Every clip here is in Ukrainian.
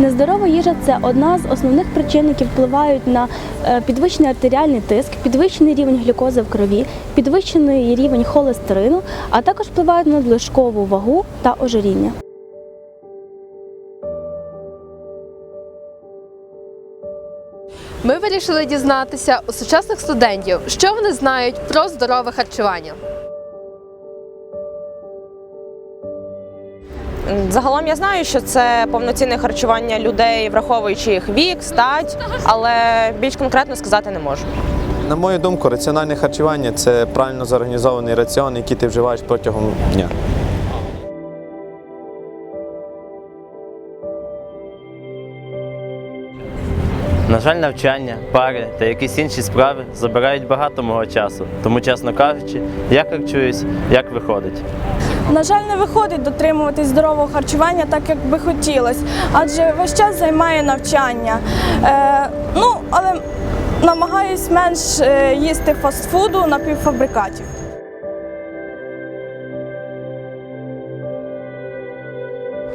Нездорова їжа це одна з основних причин, які впливають на е, підвищений артеріальний тиск, підвищений рівень глюкози в крові, підвищений рівень холестерину, а також впливають на надлишкову вагу та ожиріння. Ми вирішили дізнатися у сучасних студентів, що вони знають про здорове харчування. Загалом я знаю, що це повноцінне харчування людей, враховуючи їх вік, стать, але більш конкретно сказати не можу. На мою думку, раціональне харчування це правильно зорганізований раціон, який ти вживаєш протягом дня. На жаль, навчання, пари та якісь інші справи забирають багато мого часу. Тому, чесно кажучи, я харчуюсь, як виходить. На жаль, не виходить дотримуватись здорового харчування так, як би хотілося, адже весь час займає навчання. Е, ну, але намагаюсь менш е, їсти фастфуду, напівфабрикатів.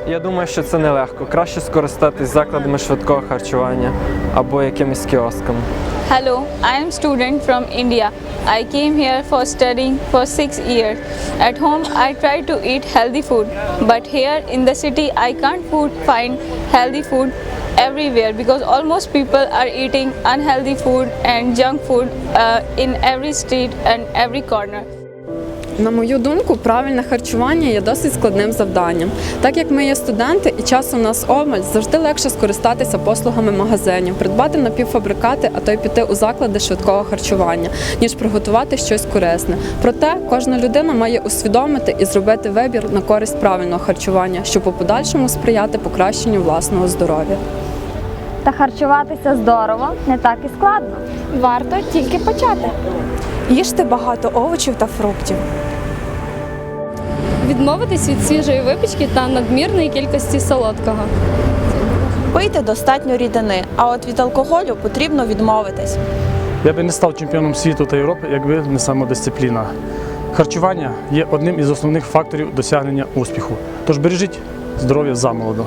Я думаю, що це нелегко. Краще скористатись закладами швидкого харчування або якимись кіосками. Hello, I am student from India. I came here for studying for six years. At home, I try to eat healthy food, but here in the city, I can't food, find healthy food everywhere because almost people are eating unhealthy food and junk food uh, in every street and every corner. На мою думку, правильне харчування є досить складним завданням. Так як ми є студенти і часу у нас обмаль, завжди легше скористатися послугами магазинів, придбати напівфабрикати, а то й піти у заклади швидкого харчування, ніж приготувати щось корисне. Проте кожна людина має усвідомити і зробити вибір на користь правильного харчування, щоб у подальшому сприяти покращенню власного здоров'я. Та харчуватися здорово не так і складно. Варто тільки почати. Їжте багато овочів та фруктів. Відмовитись від свіжої випічки та надмірної кількості солодкого. Пийте достатньо рідини, а от від алкоголю потрібно відмовитись. Я би не став чемпіоном світу та Європи, якби не самодисципліна. Харчування є одним із основних факторів досягнення успіху. Тож бережіть здоров'я замолоду.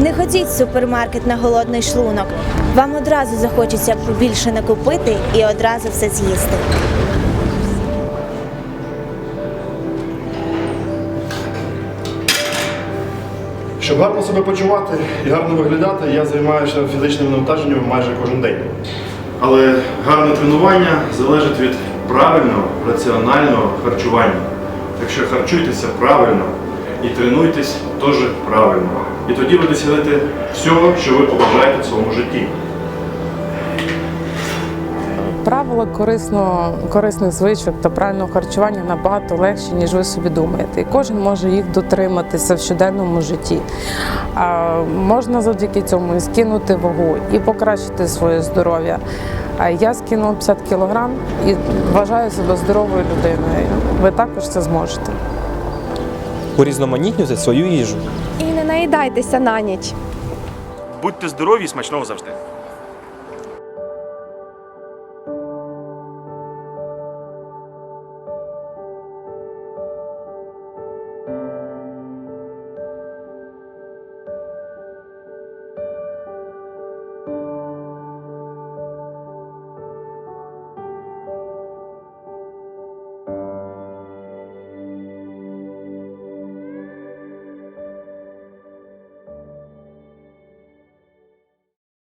Не ходіть в супермаркет на голодний шлунок. Вам одразу захочеться побільше накупити і одразу все з'їсти. Щоб гарно себе почувати і гарно виглядати, я займаюся фізичним навантаженням майже кожен день. Але гарне тренування залежить від правильного, раціонального харчування. Так що харчуйтеся правильно і тренуйтесь теж правильно. І тоді ви досягнете всього, що ви побажаєте в своєму житті. Правила корисно, корисних звичок та правильного харчування набагато легші, ніж ви собі думаєте. І кожен може їх дотриматися в щоденному житті. А, можна завдяки цьому і скинути вагу, і покращити своє здоров'я. Я скинула 50 кілограм і вважаю себе здоровою людиною. Ви також це зможете. Урізноманітнюйте свою їжу. І не наїдайтеся на ніч. Будьте здорові і смачного завжди!